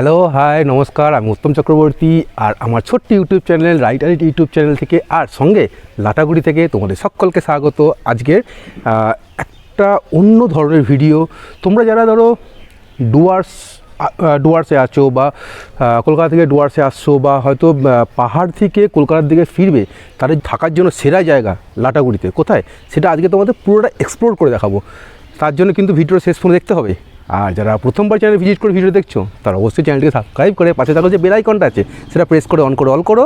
Hello, high, নমস্কার, আমি উত্তম চক্রবর্তী আর আমার ছোট্ট YouTube channel right YouTube channel থেকে আর সঙ্গে লাটাগুড়ি থেকে তোমাদের সকলকে স্বাগত। আজকের একটা অন্য ধরনের ভিডিও। তোমরা যারা ধরো ডুয়ার্স ডুয়ার্সে আছো বা কলকাতা থেকে ডুয়ার্সে আসছো বা হয়তো পাহাড় থেকে কলকাতার দিকে ফিরবে, তাদের থাকার জন্য সেরা জায়গা লাটাগুড়িতে কোথায়? সেটা আজকে তোমাদের পুরোটা এক্সপ্লোর করে দেখাবো। তার জন্য কিন্তু ভিডিওর শেষ পর্যন্ত দেখতে হবে। আর যারা প্রথমবার চ্যানেল ভিজিট করে ভিডিও দেখছ, তারা অবশ্যই চ্যানেলটিকে সাবস্ক্রাইব করে পাশে থাকো যে বেল আইকনটা আছে, সেটা প্রেস করে অন করে অল করো।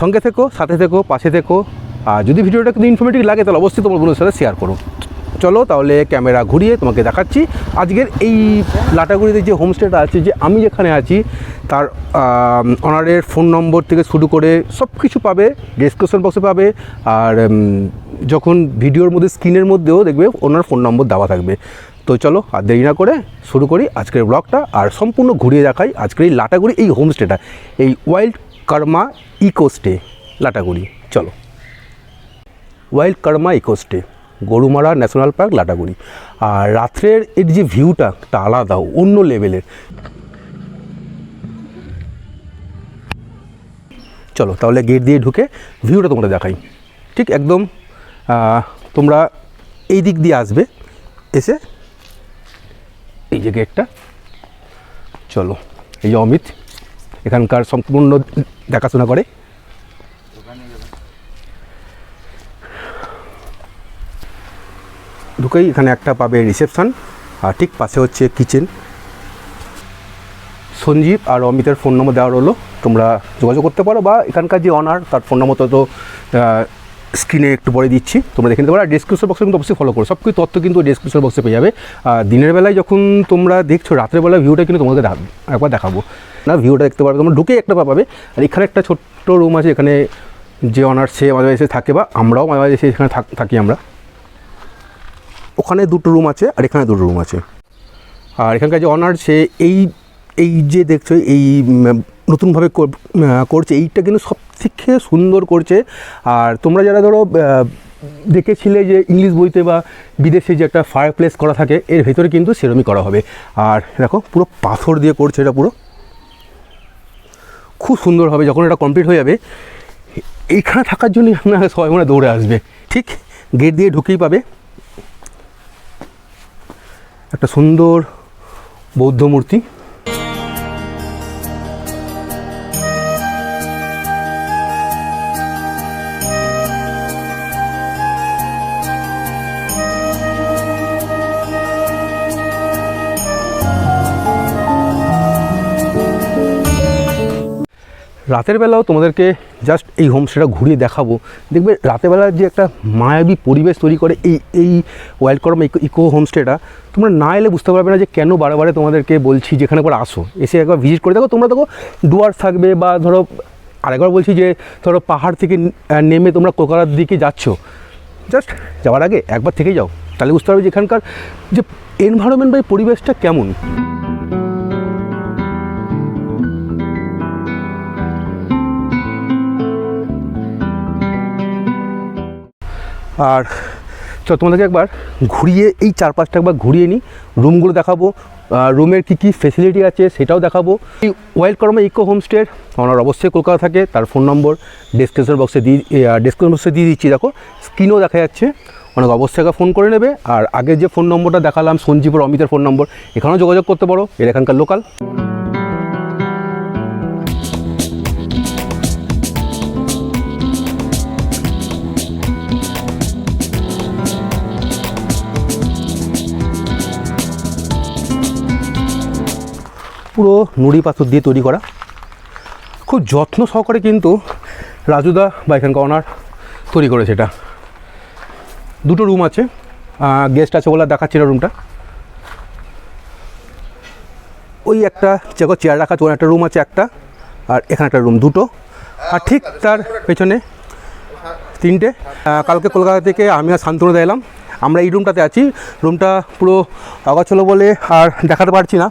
সঙ্গে থেকো, সাথে থেকো, পাশে থেকো। আর যদি ভিডিওটা কিন্তু ইনফরমেটিভ লাগে, তাহলে অবশ্যই তোমার বন্ধুদের সাথে শেয়ার করো। চলো তাহলে ক্যামেরা ঘুরিয়ে তোমাকে দেখাচ্ছি। আজকের এই লাটাগুড়িতে যে হোমস্টেটা আছে, যে আমি যেখানে আছি, তার অনারের ফোন নম্বর থেকে শুরু করে সব কিছু পাবে ডিসক্রিপশন বক্সে পাবে, আর যখন ভিডিওর মধ্যে স্ক্রিনের মধ্যেও দেখবে ওনার ফোন নম্বর দেওয়া থাকবে। তো চলো আর দেরি না করে শুরু করি আজকের ব্লগটা আর সম্পূর্ণ ঘুরিয়ে দেখাই আজকের এই লাটাগুড়ি এই হোমস্টেটা এই ওয়াইল্ড কার্মা ইকোস্টে লাটাগুড়ি। চলো। Wild Karma Ecostay Gorumara national park Lataguri. আর রাত্রের এর যে ভিউটা তা আলাদা, অন্য লেভেলের চলো, তাহলে গেট দিয়ে ঢুকে ভিউটা তোমরা দেখাই। ঠিক একদম তোমরা এই দিক দিয়ে আসবে, এসে এই যে গেটটা। চলো, এই যে অমিত, এখানকার সম্পূর্ণ দেখাশোনা করে। ঢুকেই এখানে একটা পাবে রিসেপশন, আর ঠিক পাশে হচ্ছে কিচেন। সঞ্জীব আর অমিতের ফোন নম্বর দেওয়া হলো তোমরা যোগাযোগ করতে পারো, বা এখানকার যে অনার তার ফোন নম্বর তো স্ক্রিনে একটু পরে দিচ্ছি, তোমরা দেখে নিতে পারো। আর ডিসক্রিপশন বক্সে কিন্তু অবশ্যই ফলো করো। সব কিছু তথ্য কিন্তু ডিসক্রিপশন বক্সে পেয়ে যাবে। আর দিনের বেলায় যখন তোমরা দেখছ, রাতের বেলায় ভিউটা কিন্তু তোমাকে দেখাবো। একবার দেখাবো। না ভিউটা দেখতে পারবে। তোমরা ঢুকে একটা পাবে। আর এখানে একটা ছোট্ট রুম আছে, এখানে যে অনার সে মাঝে এসে থাকে বা আমরাও মাঝে মাঝে এখানে থাক- আমরা। ওখানে দুটো রুম আছে আর এখানে দুটো রুম আছে। আর এখানকার যে অনার সে এই এই যে দেখছ, এই নতুনভাবে কর- করছে, এইটা কিন্তু সব থেকে সুন্দর করছে। আর তোমরা যারা ধরো দেখেছিলে যে ইংলিশ বইতে বা বিদেশে যে একটা ফায়ার প্লেস করা থাকে, এর ভেতরে কিন্তু সেরমই করা হবে। আর দেখো, পুরো পাথর দিয়ে করছে এটা পুরো। খুব সুন্দর হবে, যখন এটা কমপ্লিট হয়ে যাবে, এইখানে থাকার জন্যই আপনারা সবাই মনে দৌড়ে আসবে। ঠিক গেট দিয়ে ঢুকেই পাবে। একটা সুন্দর বৌদ্ধ মূর্তি। রাতের বেলাও তোমাদেরকে জাস্ট এই হোমস্টেটা ঘুরিয়ে দেখাবো। দেখবে রাতের বেলার যে একটা মায়াবী পরিবেশ তৈরি করে এই এই ওয়াইল্ড কর্ম ইকো হোমস্টেটা তোমরা না এলে বুঝতে পারবে না যে কেন বারে তোমাদেরকে বলছি যেখানে করে আসো। এসে একবার ভিজিট করে দেখো, তোমরা দেখো ডুয়ার্স থাকবে বা ধরো আরেকবার বলছি যে ধরো পাহাড় থেকে নেমে তোমরা কোকারার দিকে যাচ্ছ। জাস্ট যাওয়ার আগে একবার থেকেই যাও। তাহলে বুঝতে পারবে যে এখানকার যে এনভায়রনমেন্ট বা পরিবেশটা কেমন। আর চল, তোমাদেরকে একবার ঘুরিয়ে, এই চারপাশটা একবার ঘুরিয়ে নিই। রুমগুলো দেখাবো রুমের কী কী ফেসিলিটি আছে সেটাও দেখাবো। এই ওয়াইল্ড কর্মা ইকো হোমস্টের, ওনার অবশ্যই কলকাতা থাকে, তার ফোন নম্বর ডিসক্রিপশন বক্সে দিয়ে ডিসক্রিপশন বক্সে দিয়ে দিচ্ছি। দেখো স্ক্রিনও দেখা যাচ্ছে। অনেক অবশ্যই ফোন করে নেবে। আর আগের যে ফোন নম্বরটা দেখালাম সঞ্জীব আর অমিতের ফোন নম্বর এখানেও যোগাযোগ করতে পারো, এর এখানকার লোকাল পুরো নুড়ি পাথর দিয়ে তৈরি করা। খুব যত্ন সহকারে কিন্তু রাজুদা বা এখানকার অনার তৈরি করেছে এটা। দুটো রুম আছে গেস্ট আছে বলে দেখাচ্ছি না রুমটা। ওই একটা যেগুলো চেয়ার রাখা আছে একটা রুম আছে একটা, আর এখানে একটা রুম দুটো। আর ঠিক তার পেছনে তিনটে। কালকে কলকাতা থেকে আমি আর শান্তনুদা এলাম। আমরা এই রুমটাতে আছি। রুমটা পুরো অগোছলো বলে আর দেখাতে পারছি না।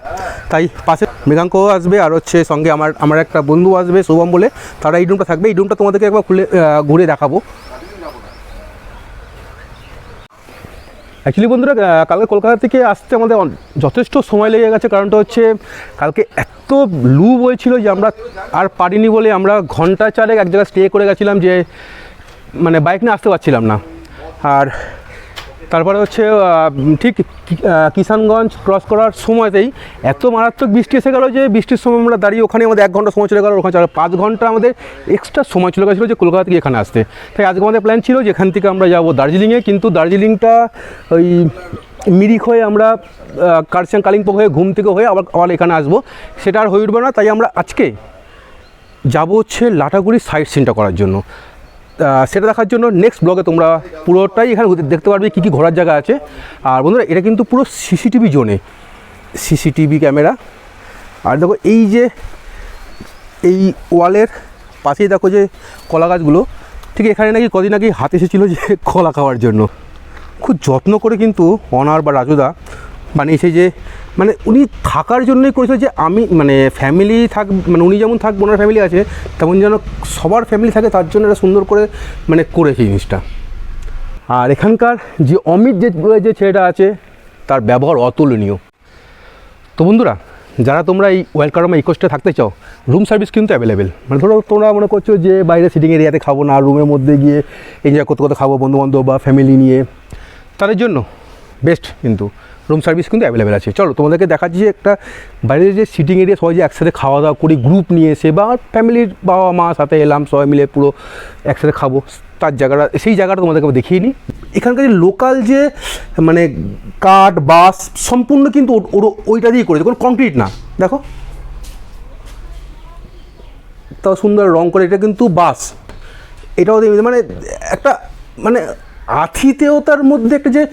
তাই পাশে মৃগাঙ্ক আসবে আর হচ্ছে সঙ্গে আমার আমার একটা বন্ধু আসবে, শুভম বলে। তারা এই রুমটা থাকবে, এই রুমটা তোমাদেরকে একবার খুলে ঘুরে দেখাবো। অ্যাকচুয়ালি বন্ধুরা কালকে কলকাতা থেকে আসতে আমাদের যথেষ্ট সময় লেগে গেছে, কারণটা হচ্ছে কালকে এত লু বলছিল যে আমরা আর পারিনি বলে আমরা ঘণ্টা চারেক এক জায়গায় স্টে করে গেছিলাম যে মানে বাইক নিয়ে আসতে পারছিলাম না। আর তারপরে হচ্ছে ঠিক কিষানগঞ্জ ক্রস করার সময়তেই এত মারাত্মক বৃষ্টি এসে গেল যে বৃষ্টির সময় আমরা দাঁড়িয়ে ওখানে আমাদের এক ঘণ্টা সময় চলে গেল, ওখানে পাঁচ ঘণ্টা আমাদের এক্সট্রা সময় চলে গেছিল যে কলকাতা থেকে এখানে আসতে। তাই আজকে আমাদের প্ল্যান ছিল যে এখান থেকে আমরা যাব দার্জিলিংয়ে, কিন্তু দার্জিলিংটা ওই মিরিক হয়ে আমরা কারসাং কালিম্পং হয়ে ঘুম থেকে হয়ে আবার আবার এখানে আসব। সেটা আর হয়ে উঠবে না, তাই আমরা আজকে যাব হচ্ছে লাটাগুড়ি সাইট সিনটা করার জন্য। সেটা দেখার জন্য নেক্সট ব্লগে তোমরা পুরোটাই এখানে দেখতে পারবে কী কী ঘোরার জায়গা আছে। আর বন্ধুরা, এটা কিন্তু পুরো সিসিটিভি জোনে সিসিটিভি ক্যামেরা আর দেখো এই যে, এই ওয়ালের পাশেই দেখো যে কলা গাছগুলো, ঠিক এখানে নাকি কদিন আগে হাত এসেছিল যে কলা খাওয়ার জন্য। খুব যত্ন করে কিন্তু অনার বা রাজুদা বানিয়েছে যে মানে উনি থাকার জন্যই করেছিল যে আমি মানে ফ্যামিলি থাক মানে উনি যেমন থাক, ওনার ফ্যামিলি আছে, তেমন যেন সবার ফ্যামিলি থাকে, তার জন্য এটা সুন্দর করে মানে করেছে জিনিসটা। আর এখানকার যে অমিত যে যে ছেলেটা আছে, তার ব্যবহার অতুলনীয়। তো বন্ধুরা, যারা তোমরা এই ওয়েলকারমা ইকোস্টে থাকতে চাও, রুম সার্ভিস কিন্তু অ্যাভেলেবেল মানে ধরো তোমরা মনে করছ যে বাইরে সিটিং এরিয়াতে খাব না রুমের মধ্যে গিয়ে এনজয় করতে করতে খাব বন্ধুবান্ধব বা ফ্যামিলি নিয়ে, তাদের জন্য বেস্ট কিন্তু। রুম সার্ভিস কিন্তু অ্যাভেলেবেল আছে। চলো, তোমাদেরকে দেখাচ্ছি যে একটা বাইরে যে সিটিং এরিয়া সবাই যে একসাথে খাওয়া দাওয়া করি গ্রুপ নিয়ে এসে বা ফ্যামিলির বাবা মা সাথে এলাম, সবাই মিলে পুরো একসাথে খাব, তার জায়গাটা, সেই জায়গাটা তোমাদেরকে দেখিয়ে নিই। এখানকার যে লোকাল যে মানে কাঠ বাস সম্পূর্ণ কিন্তু ওইটা দিয়েই করেছে কোনো কংক্রিট না। দেখো। তাও সুন্দর রং করে, এটা কিন্তু বাস এটাও মানে একটা মানে আথিতেও তার মধ্যে একটা যে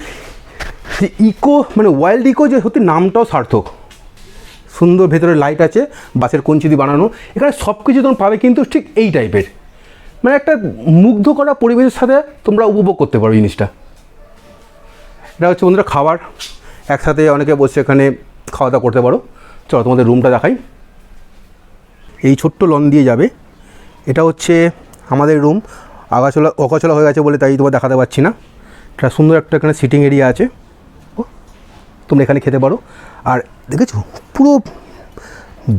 ইকো মানে ওয়াইল্ড ইকো যে সত্যি নামটাও সার্থক। সুন্দর ভেতরে লাইট আছে বাসের কঞ্চি দিয়ে বানানো। এখানে সব কিছু তোমরা পাবে কিন্তু ঠিক এই টাইপের মানে একটা মুগ্ধ করা পরিবেশের সাথে তোমরা উপভোগ করতে পারো জিনিসটা। এটা হচ্ছে বন্ধুরা খাবার। একসাথে অনেকে বসে এখানে খাওয়া দাওয়া করতে পারো। চলো তোমাদের রুমটা দেখাই। এই ছোট্ট লন দিয়ে যাবে। এটা হচ্ছে আমাদের রুম আগাছলা অগাছলা হয়ে গেছে বলে তাই তোমার দেখাতে পারছি না। এটা সুন্দর একটা এখানে সিটিং এরিয়া আছে। তোমরা এখানে খেতে পারো। আর দেখেছ, পুরো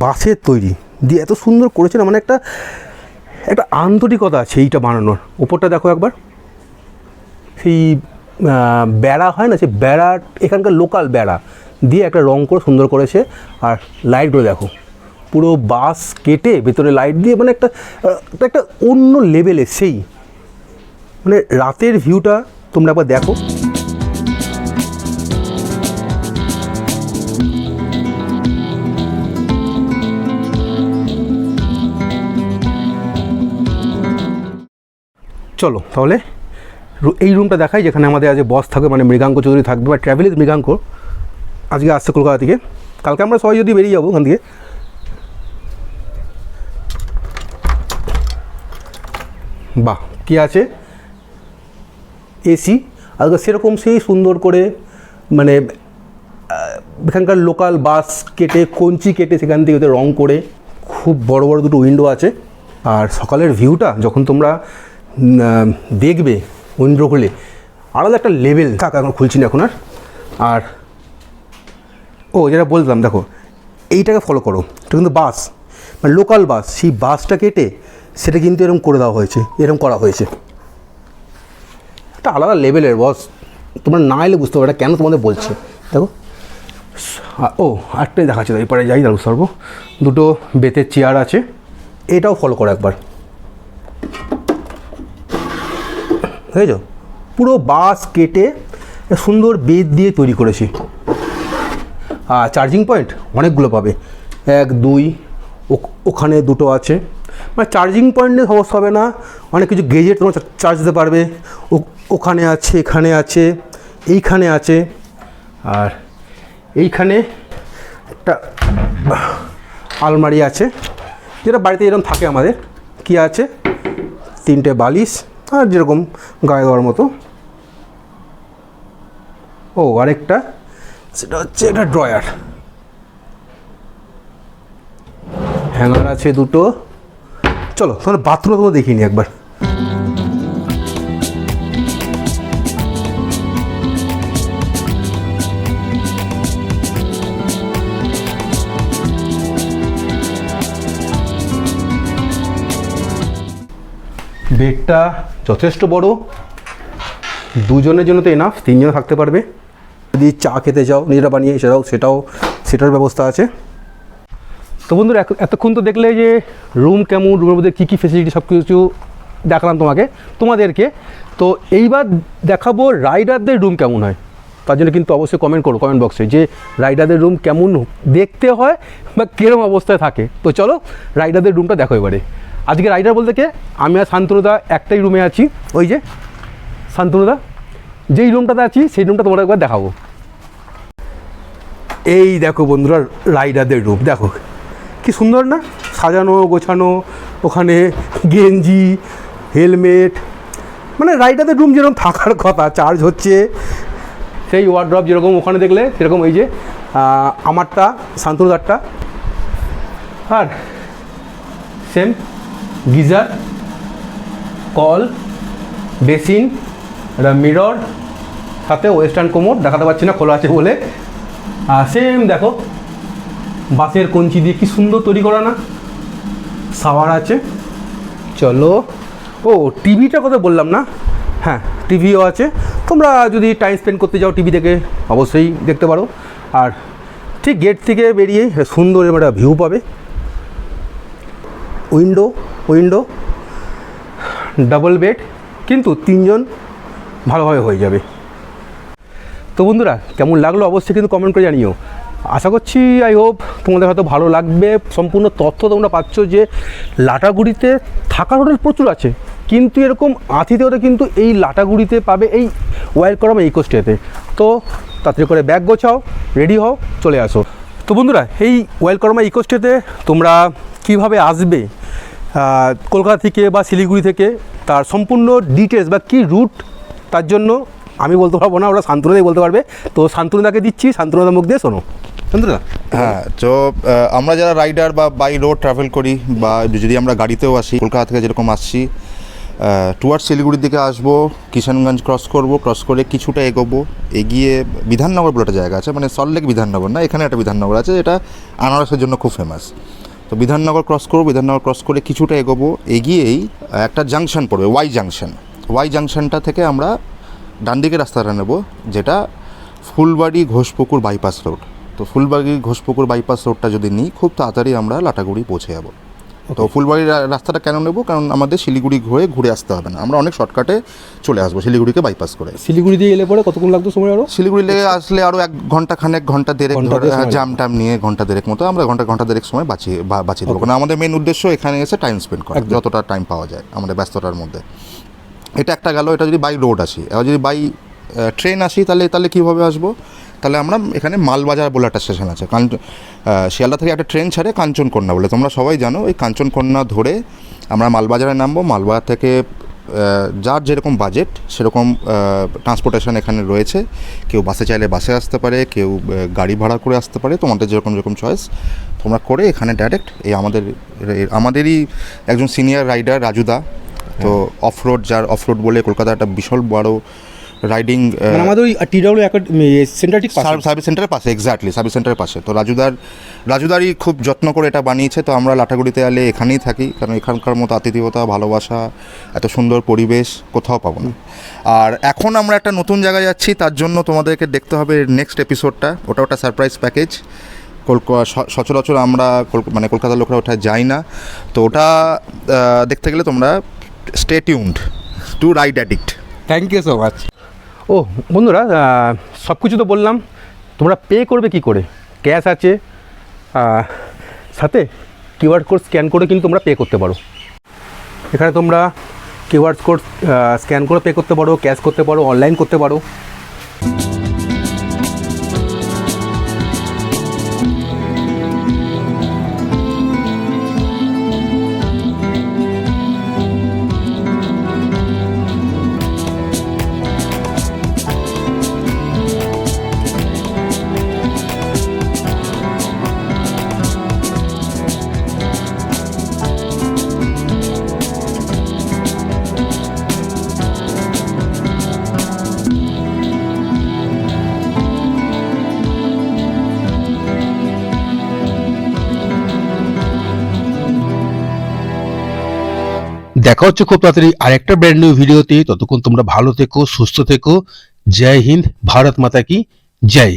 বাঁশের তৈরি। দিয়ে এত সুন্দর করেছে না মানে একটা একটা আন্তরিকতা আছে এইটা বানানোর। ওপরটা দেখো একবার। সেই বেড়া হয় না সে বেড়া, এখানকার লোকাল বেড়া। দিয়ে একটা রং করে সুন্দর করেছে। আর লাইটগুলো দেখো, পুরো বাস কেটে ভেতরে লাইট দিয়ে মানে একটা একটা অন্য লেভেলে সেই। মানে রাতের ভিউটা তোমরা একবার দেখো। চলো, তাহলে এই রুমটা দেখাই যেখানে আমাদের আজ বস থাকবে মানে মৃগাঙ্ক চৌধুরী থাকবে, বা ট্রাভেল উইথ মৃগাঙ্ক। আজকে আসছে কলকাতা থেকে। কালকে আমরা সবাই যদি বেরিয়ে যাব ওখান থেকে। বাহ, কী আছে? এসি। আজকে সেরকম সেই সুন্দর করে মানে এখানকার লোকাল বাস কেটে, কঞ্চি কেটে সেখান থেকে ওদের রং করে, খুব বড় বড় দুটো উইন্ডো আছে। আর সকালের ভিউটা যখন তোমরা দেখবে উইন্ডো খুলে আলাদা একটা লেভেল থাক এখন খুলছি না এখন আর। আর ও, যেটা বললাম, দেখো, এইটাকে ফলো করো। এটা কিন্তু বাস মানে লোকাল বাস সেই বাসটা কেটে সেটা কিন্তু এরকম করে দেওয়া হয়েছে, এরকম করা হয়েছে। একটা আলাদা লেভেলের বস তোমরা না এলে বুঝতে পারো এটা কেন তোমাদের বলছে। দেখো ও, আরেকটাই দেখাচ্ছে, এরপরে যাই দাঁড়ু সর্ব। দুটো বেতের চেয়ার আছে, এটাও ফলো করো একবার। বুঝেছ পুরো বাস কেটে সুন্দর বেদ দিয়ে তৈরি করেছি। আর চার্জিং পয়েন্ট অনেকগুলো পাবে। এক, দুই ওখানে দুটো আছে। মানে চার্জিং পয়েন্টে সমস্যা হবে না। অনেক কিছু গেজেট তোমরা চার্জ দিতে পারবে। ওখানে আছে, এখানে আছে, এইখানে আছে। আর এইখানে একটা আলমারি আছে। যেটা বাড়িতে এরকম থাকে আমাদের। কি আছে? তিনটে বালিশ আর যেরকম গায়ে দেওয়ার মতো। ও, আরেকটা। সেটা হচ্ছে এটা ড্রয়ার। হ্যাঙ্গার আছে দুটো। চলো, তাহলে বাথরুম তোমার দেখিনি একবার। বেডটা যথেষ্ট বড়। দুজনের জন্য তো এনাফ তিনজন থাকতে পারবে। যদি চা খেতে চাও নিজেরা বানিয়ে সেটাও সেটাও সেটার ব্যবস্থা আছে। তো বন্ধুরা এতক্ষণ তো দেখলে যে রুম কেমন রুমের মধ্যে কী কী ফেসিলিটি সব কিছু দেখালাম তোমাকে তোমাদেরকে। তো এইবার দেখাবো রাইডারদের রুম কেমন হয়। তার জন্য কিন্তু অবশ্যই কমেন্ট করো কমেন্ট বক্সে যে রাইডারদের রুম কেমন দেখতে হয় বা কীরকম অবস্থায় থাকে। তো চলো রাইডারদের রুমটা দেখো এবারে। আজকে রাইডার বলতে কে? আমি আর শান্তনুদা একটাই রুমে আছি। ওই যে, শান্তনুদা, যেই রুমটাতে আছি, সেই রুমটা তোমরা একবার দেখাবো। এই দেখো বন্ধুরা রাইডারদের রুম দেখো। কি সুন্দর না? সাজানো, গোছানো, ওখানে গেঞ্জি হেলমেট মানে রাইডারদের রুম যেরকম থাকার কথা চার্জ হচ্ছে, সেই ওয়ার্ড্রপ যেরকম ওখানে দেখলে, সেরকম এই যে আমারটা, শান্তনুদারটা। আর সেম গিজার, কল, বেসিন একটা মিরর, সাথে ওয়েস্টার্ন কোমর, দেখাতে পাচ্ছি না, খোলা আছে বলে। আর সেম দেখো, বাঁশের কঞ্চি দিয়ে কি সুন্দর তৈরি করা না? সাওয়ার আছে। চলো। ও টিভিটা কথা বললাম না? হ্যাঁ টিভিও আছে। তোমরা যদি টাইম স্পেন্ড করতে যাও টিভি দেখে, অবশ্যই দেখতে পারো। আর ঠিক গেট থেকে বেরিয়ে সুন্দর একটা ভিউ পাবে। উইন্ডো উইন্ডো ডাবল বেড কিন্তু তিনজন ভালোভাবে হয়ে যাবে। তো বন্ধুরা, কেমন লাগল অবশ্যই কিন্তু কমেন্ট করে জানিও। আশা করছি আই হোপ তোমাদের হয়তো ভালো লাগবে। সম্পূর্ণ তথ্য তোমরা পাচ্ছ যে লাটাগুড়িতে থাকার হোটেল প্রচুর আছে। কিন্তু এরকম আতিথেয়তা কিন্তু এই লাটাগুড়িতে পাবে এই ওয়েলকাম এই কোস্টেতে তো তাড়াতাড়ি করে ব্যাগ গোছাও রেডি হও, চলে আসো। তো বন্ধুরা, এই ওয়েলকর্মা ইকোস্টেতে তোমরা কীভাবে আসবে? কলকাতা থেকে বা শিলিগুড়ি থেকে তার সম্পূর্ণ ডিটেলস বা কী রুট তার জন্য আমি বলতে পারব না, ওরা শান্তনুদাই বলতে পারবে। তো শান্তনুদাকে দিচ্ছি শান্তনুদার মুখ দিয়ে শোনো। শান্তনুদা হ্যাঁ তো আমরা যারা রাইডার বা বাই রোড ট্রাভেল করি বা যদি আমরা গাড়িতেও আসি, কলকাতা থেকে যেরকম আসছি টুয়ার্ড শিলিগুড়ির দিকে আসব, কিষানগঞ্জ ক্রস করব ক্রস করে কিছুটা এগোবো, এগিয়ে বিধাননগর বলে একটা জায়গা আছে মানে সল্টলেক বিধাননগর না, এখানে একটা বিধাননগর আছে এটা আনারসের জন্য খুব ফেমাস তো বিধাননগর ক্রস করব, বিধাননগর ক্রস করে কিছুটা এগোবো, এগিয়েই একটা জাংশন পড়বে ওয়াই জাংশন ওয়াই জাংশনটা থেকে আমরা ডান দিকে রাস্তাটা নেব, যেটা ফুলবাড়ি ঘোষপুকুর বাইপাস রোড তো ফুলবাড়ি ঘোষপুকুর বাইপাস রোডটা যদি নিই, খুব তাড়াতাড়ি আমরা লাটাগুড়ি পৌঁছে যাব। তো ফুলবাড়ির রাস্তাটা কেন নেব? কারণ আমাদের শিলিগুড়ি ঘুরে ঘুরে আসতে হবে না। আমরা অনেক শর্টকাটে চলে আসব শিলিগুড়িকে বাইপাস করে। শিলিগুড়ি দিয়ে এলে পরে কতক্ষণ লাগতো সময় আরও শিলিগুড়ি লেগে আসলে আরও এক ঘণ্টা খানেক ঘণ্টা দেড়েক জাম টাম নিয়ে ঘণ্টা দেড়েক মতো আমরা ঘণ্টা ঘণ্টা দেড়েক সময় বাঁচিয়ে বাঁচিয়ে দেবো। কারণ আমাদের মেন উদ্দেশ্য এখানে এসে টাইম স্পেন্ড করা যতটা টাইম পাওয়া যায় আমাদের ব্যস্ততার মধ্যে। এটা একটা গেল এটা যদি বাই রোড আসি এবার যদি বাই ট্রেন আসি তাহলে তাহলে কীভাবে আসব? তাহলে আমরা এখানে মালবাজার বলে একটা স্টেশন আছে। কারণ শিয়ালদা থেকে একটা ট্রেন ছাড়ে কাঞ্চনকন্যা বলে। তোমরা সবাই জানো ওই কাঞ্চনকন্যা ধরে আমরা মালবাজারে নামবো। মালবাজার থেকে যার যেরকম বাজেট সেরকম ট্রান্সপোর্টেশন এখানে রয়েছে। কেউ বাসে চাইলে বাসে আসতে পারে কেউ গাড়ি ভাড়া করে আসতে পারে। তোমাদের যেরকম যেরকম চয়েস তোমরা করে এখানে ডাইরেক্ট এই আমাদের আমাদেরই একজন সিনিয়র রাইডার রাজুদা তো অফ রোড যার অফ রোড বলে কলকাতা একটা বিশাল বড় রাইডিং মানে আমাদের ওই টিডাব্লিউ সেন্টার ঠিক পাশে। সার্ভিস সেন্টারের পাশে এক্স্যাক্টলি সার্ভিস সেন্টারের পাশে। তো রাজুদার রাজুদারই খুব যত্ন করে এটা বানিয়েছে তো আমরা লাটাগুড়িতে এলে এখানেই থাকি কারণ এখানকার মতো আতিথেয়তা ভালোবাসা এত সুন্দর পরিবেশ কোথাও পাবো না। আর এখন আমরা একটা নতুন জায়গায় যাচ্ছি তার জন্য তোমাদেরকে দেখতে হবে নেক্সট এপিসোডটা ওটা ওটা সারপ্রাইজ প্যাকেজ কলকাতা সচরাচর আমরা মানে কলকাতার লোকরা ওটা যাই না। তো ওটা দেখতে গেলে তোমরা stay tuned to Ride Addict thank you so much ও, বন্ধুরা সব কিছু তো বললাম, তোমরা পে করবে কি করে? ক্যাশ আছে সাথে কিউআর কোড স্ক্যান করে কিন্তু তোমরা পে করতে পারো। এখানে তোমরা কিউআর কোড স্ক্যান করে পে করতে পারো ক্যাশ করতে পারো অনলাইন করতে পারো। দেখা হচ্ছে খুব তাড়াতাড়ি আরেকটা ব্র্যান্ড নিউ ভিডিওতে ততক্ষণ তোমরা ভালো থেকো, সুস্থ থেকো। জয় হিন্দ, ভারত মাতা কি। জয়।